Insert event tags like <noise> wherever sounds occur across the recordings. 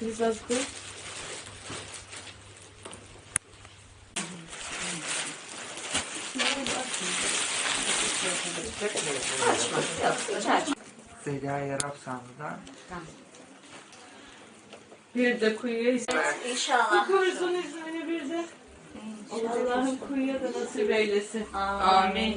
Biz az koy. Zeliha Yarap Sandı'da. Bir de kuyuya İnşallah. Koysun ismini bir de. Allah'ım kuyuya da nasip eylesin. Amin.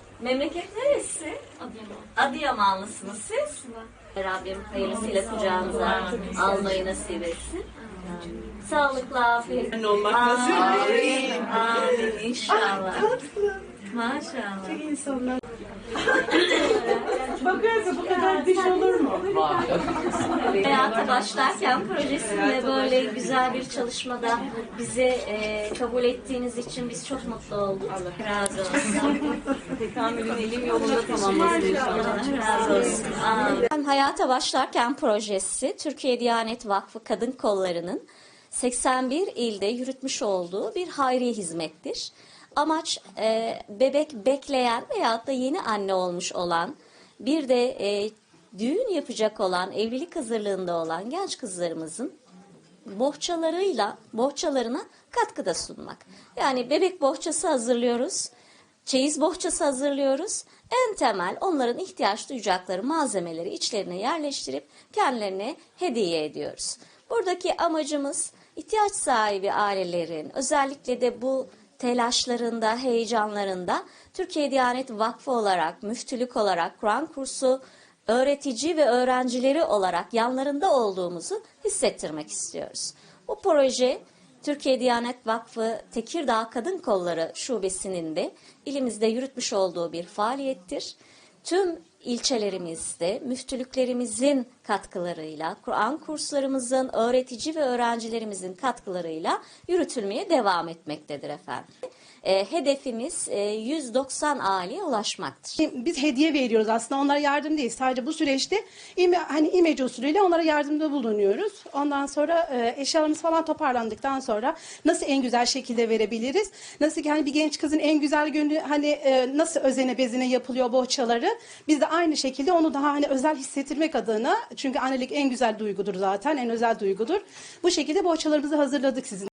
Memleket neresi? Adıyamanlısınız siz? Rabbim hayırlısıyla kucağınıza almayı nasip etsin. Sağlıklı, afiyet. Ben olmak nasip Amin, amin inşallah. Maşallah. <laughs> Bakarsa bu kadar diş olur mu? Hayata başlarken projesinde böyle güzel bir çalışmada bizi e, kabul ettiğiniz için biz çok mutlu olduk. Allah razı olsun. <laughs> Tekamülün elim yolunda tamamlasın inşallah. Allah razı olsun. Amin. Hayata başlarken projesi Türkiye Diyanet Vakfı Kadın Kolları'nın 81 ilde yürütmüş olduğu bir hayri hizmettir. Amaç e, bebek bekleyen veyahut da yeni anne olmuş olan bir de e, düğün yapacak olan, evlilik hazırlığında olan genç kızlarımızın bohçalarıyla bohçalarına katkıda sunmak. Yani bebek bohçası hazırlıyoruz. Çeyiz bohçası hazırlıyoruz. En temel onların ihtiyaç duyacakları malzemeleri içlerine yerleştirip kendilerine hediye ediyoruz. Buradaki amacımız ihtiyaç sahibi ailelerin özellikle de bu telaşlarında, heyecanlarında Türkiye Diyanet Vakfı olarak, müftülük olarak, Kur'an kursu öğretici ve öğrencileri olarak yanlarında olduğumuzu hissettirmek istiyoruz. Bu proje Türkiye Diyanet Vakfı Tekirdağ Kadın Kolları Şubesi'nin de ilimizde yürütmüş olduğu bir faaliyettir. Tüm ilçelerimizde müftülüklerimizin katkılarıyla, Kur'an kurslarımızın, öğretici ve öğrencilerimizin katkılarıyla yürütülmeye devam etmektedir efendim. E, hedefimiz e, 190 aileye ulaşmaktır. Biz hediye veriyoruz aslında onlara yardım değil sadece bu süreçte ime, hani imece usulüyle onlara yardımda bulunuyoruz. Ondan sonra e, eşyalarımız falan toparlandıktan sonra nasıl en güzel şekilde verebiliriz? Nasıl ki hani bir genç kızın en güzel günü hani e, nasıl özene bezine yapılıyor bohçaları biz de aynı şekilde onu daha hani özel hissettirmek adına çünkü annelik en güzel duygudur zaten en özel duygudur. Bu şekilde bohçalarımızı hazırladık sizin